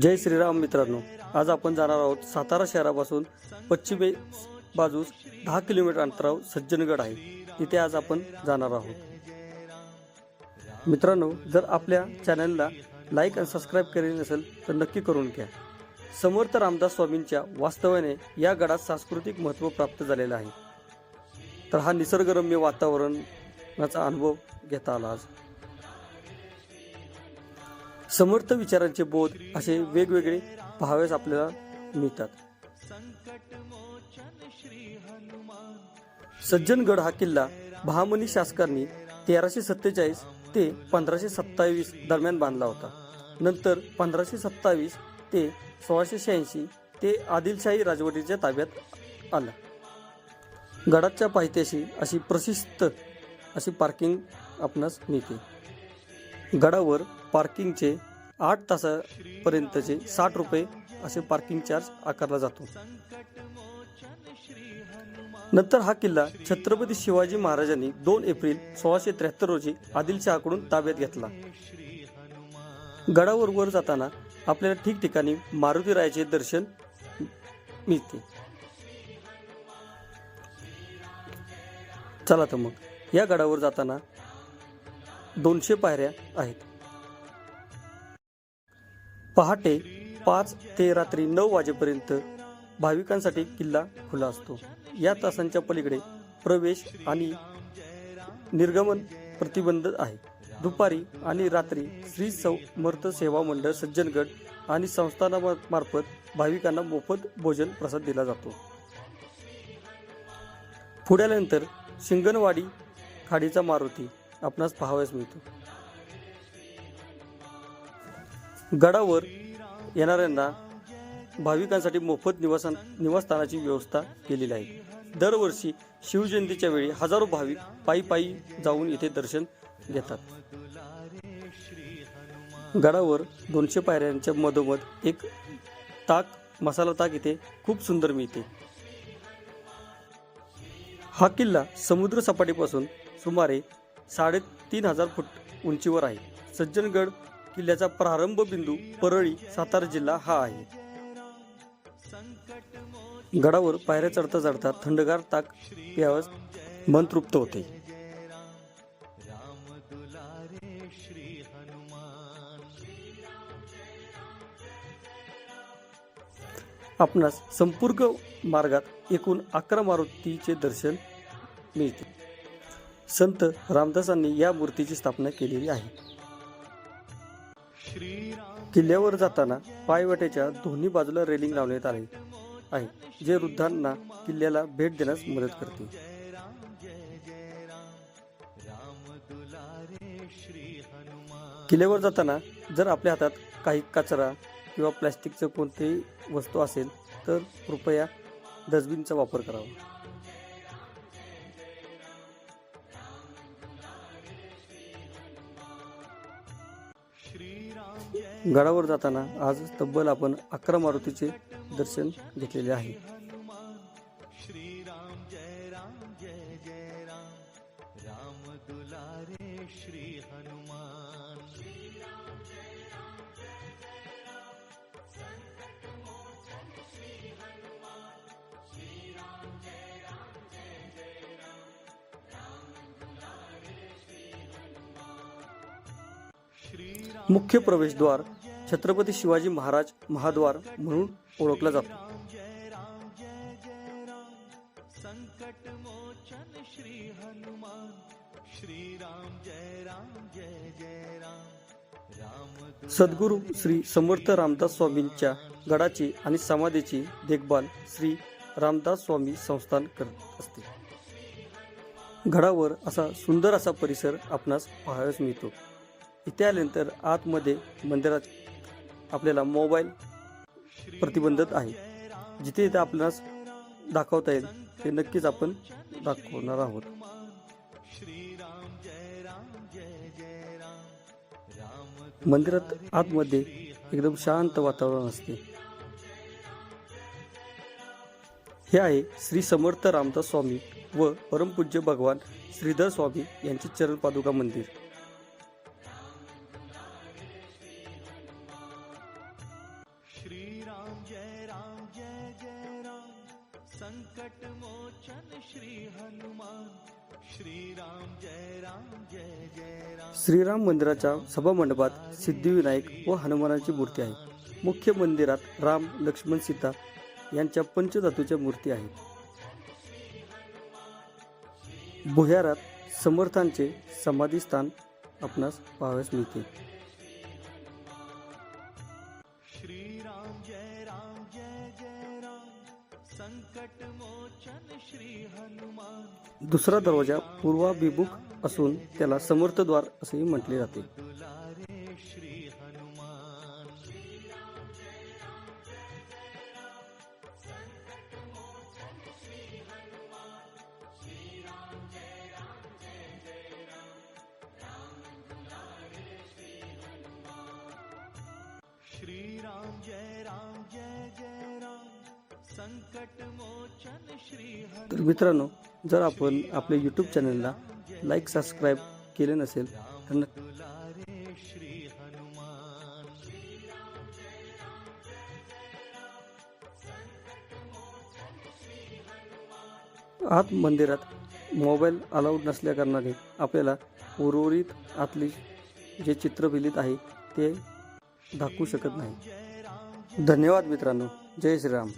जय श्रीराम मित्रांनो. आज आपण जाणार आहोत सातारा शहरापासून पश्चिमे बाजूस दहा किलोमीटर अंतरावर सज्जनगड आहे. तिथे आज आपण जाणार आहोत. मित्रांनो जर आपल्या चॅनलला लाईक आणि सबस्क्राईब केले नसेल तर नक्की करून घ्या. समर्थ रामदास स्वामींच्या वास्तव्याने या गडात सांस्कृतिक महत्त्व प्राप्त झालेलं आहे. तर हा निसर्गरम्य वातावरणाचा अनुभव घेता आला आज. समर्थ विचारांचे बोध असे वेगवेगळे पाहावेस आपल्याला मिळतात. सज्जनगड हा किल्ला बहामनी शासकांनी तेराशे सत्तेचाळीस ते पंधराशे सत्तावीस दरम्यान बांधला होता. नंतर पंधराशे सत्तावीस ते सोळाशे शहाऐंशी ते आदिलशाही राजवटीच्या ताब्यात आला. गडाच्या पायथ्याशी अशी प्रशिस्त अशी पार्किंग आपणास मिळते. गडावर पार्किंगचे आठ तासापर्यंतचे साठ रुपये असे पार्किंग चार्ज आकारला जातो. नंतर हा किल्ला छत्रपती शिवाजी महाराजांनी दोन एप्रिल सोळाशे त्र्याहत्तर रोजी आदिलशहाकडून ताब्यात घेतला. गडावर वर जाताना आपल्याला ठिकठिकाणी मारुतीरायाचे दर्शन मिळते. चला तर मग या गडावर जाताना दोनशे पायऱ्या आहेत. पहाटे पाच ते रात्री नऊ वाजेपर्यंत भाविकांसाठी किल्ला खुला असतो. या तासांच्या पलीकडे प्रवेश आणि निर्गमन प्रतिबंध आहे. दुपारी आणि रात्री श्री समर्थ सेवा मंडळ सज्जनगड आणि संस्थानामार्फत भाविकांना मोफत भोजन प्रसाद दिला जातो. पुढ्यानंतर शिंगणवाडी खाडीचा मारुती आपणास पाहावयास मिळतो. गडावर येणाऱ्यांना भाविकांसाठी मोफत निवासन निवासस्थानाची व्यवस्था केलेली आहे. दरवर्षी शिवजयंतीच्या वेळी हजारो भाविक पायी पायी जाऊन येथे दर्शन घेतात. गडावर दोनशे पायऱ्यांच्या मधोमध एक ताक मसाला ताक इथे खूप सुंदर मिळते. हा किल्ला समुद्र सपाटीपासून सुमारे साडेतीन हजार फूट उंचीवर आहे. सज्जनगड किल्ल्याचा प्रारंभ बिंदू परळी सातारा जिल्हा हा आहे. गडावर पायऱ्या चढता चढता थंडगार ताक प्यावस मन तृप्त होते. आपणास संपूर्ण मार्गात एकूण अकरा मारुतीचे दर्शन मिळते. संत रामदासांनी या मूर्तीची स्थापना केलेली आहे. किल्ल्यावर जाताना पायवाटेच्या दोन्ही बाजूला रेलिंग लावण्यात आले आहे जे वृद्धांना किल्ल्याला भेट देण्यास मदत करते. किल्ल्यावर जाताना जर आपल्या हातात काही कचरा किंवा प्लॅस्टिकचं कोणतेही वस्तू असेल तर कृपया डस्टबिनचा वापर करावा. गडावर जाताना आज तब्बल आपण अकरा मारुतीचे दर्शन घेतलेले आहे. मुख्य प्रवेशद्वार छत्रपती शिवाजी महाराज महाद्वार म्हणून ओळखला जातो. सद्गुरू श्री समर्थ रामदास स्वामींच्या गडाची आणि समाधीची देखभाल श्री रामदास स्वामी संस्थान करत असते. गडावर असा सुंदर असा परिसर आपणास पाहायला मिळतो. इथे आल्यानंतर आतमध्ये मंदिरात आपल्याला मोबाईल प्रतिबंधित आहे. जिथे इथे आपल्यास दाखवता येईल ते नक्कीच आपण दाखवणार आहोत. मंदिरात आतमध्ये एकदम शांत वातावरण असते. हे आहे श्री समर्थ रामदास स्वामी व परमपूज्य भगवान श्रीधर स्वामी यांचे चरण पादुका मंदिर. श्रीराम मंदिराच्या सभामंडपात सिद्धिविनायक व हनुमानाची मूर्ती आहे. मुख्य मंदिरात राम लक्ष्मण सीता यांच्या पंचधातूच्या मूर्ती आहेत. भुयारात समर्थांचे समाधीस्थान आपणास पाहावयास मिळते. दुसरा दरवाजा पूर्वाभिमुख असून त्याला समर्थद्वार असेही म्हटले जाते. श्रीराम जय राम जय जय तर मित्रांनो जर आपण आपल्या यूट्यूब चॅनलला लाईक सबस्क्राईब केले नसेल तर आत मंदिरात मोबाईल अलाउड नसल्याकारणाने आपल्याला उर्वरित आतली जे चित्र विलित आहे ते दाखवू शकत नाही. धन्यवाद मित्रांनो. जय श्रीराम.